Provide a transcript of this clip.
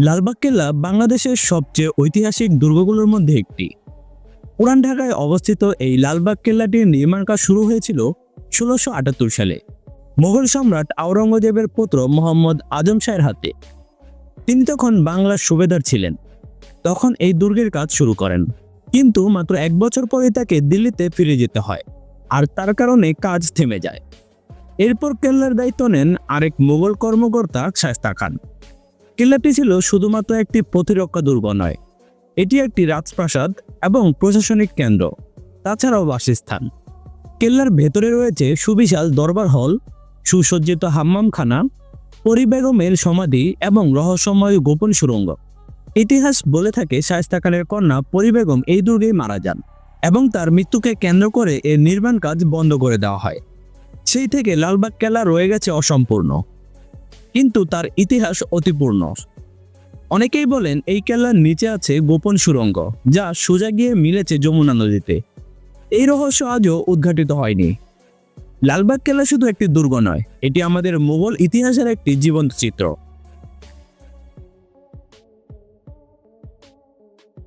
লালবাগ কেল্লা বাংলাদেশের সবচেয়ে ঐতিহাসিক দুর্গগুলোর মধ্যে একটি। পুরান ঢাকায় অবস্থিত এই লালবাগ কেল্লাটির নির্মাণ কাজ শুরু হয়েছিল ষোলোশো আটাত্তর সালে। মোগল সম্রাট আওরঙ্গজেবের পুত্র মোহাম্মদ আজম শাহের হাতে। তিনি তখন বাংলার সুবেদার ছিলেন। তখন এই দুর্গের কাজ শুরু করেন। কিন্তু মাত্র এক বছর পরে তাকে দিল্লিতে ফিরে যেতে হয়। আর তার কারণে কাজ থেমে যায়। এরপর কেল্লার দায়িত্ব নেন আরেক মোগল কর্মকর্তা শায়স্তা খান। কেল্লাটি ছিল শুধুমাত্র একটি প্রতিরক্ষা দুর্গ নয়, এটি একটি রাজপ্রাসাদ এবং প্রশাসনিক কেন্দ্র, তাছাড়াও বাসস্থান। কেল্লার ভেতরে রয়েছে সুবিশাল দরবার হল, সুসজ্জিত হাম্মামখানা, পরিবেগমের সমাধি এবং রহস্যময় গোপন সুরঙ্গ। ইতিহাস বলে থাকে শায়স্তা খানের কন্যা পরিবেগম এই দুর্গেই মারা যান এবং তার মৃত্যুকে কেন্দ্র করে এর নির্মাণ কাজ বন্ধ করে দেওয়া হয়। সেই থেকে লালবাগ কেলা রয়ে গেছে অসম্পূর্ণ। কিন্তু তার ইতিহাস অতিপূর্ণ। অনেকেই বলেন এই কেল্লার নিচে আছে গোপন সুরঙ্গ, যা সোজা গিয়ে মিলেছে যমুনা নদীতে। এই রহস্য আজও উদ্ঘাটিত হয়নি। লালবাগ কেল্লা শুধু একটি দুর্গ নয়, এটি আমাদের মোগল ইতিহাসের একটি জীবন্ত চিত্র।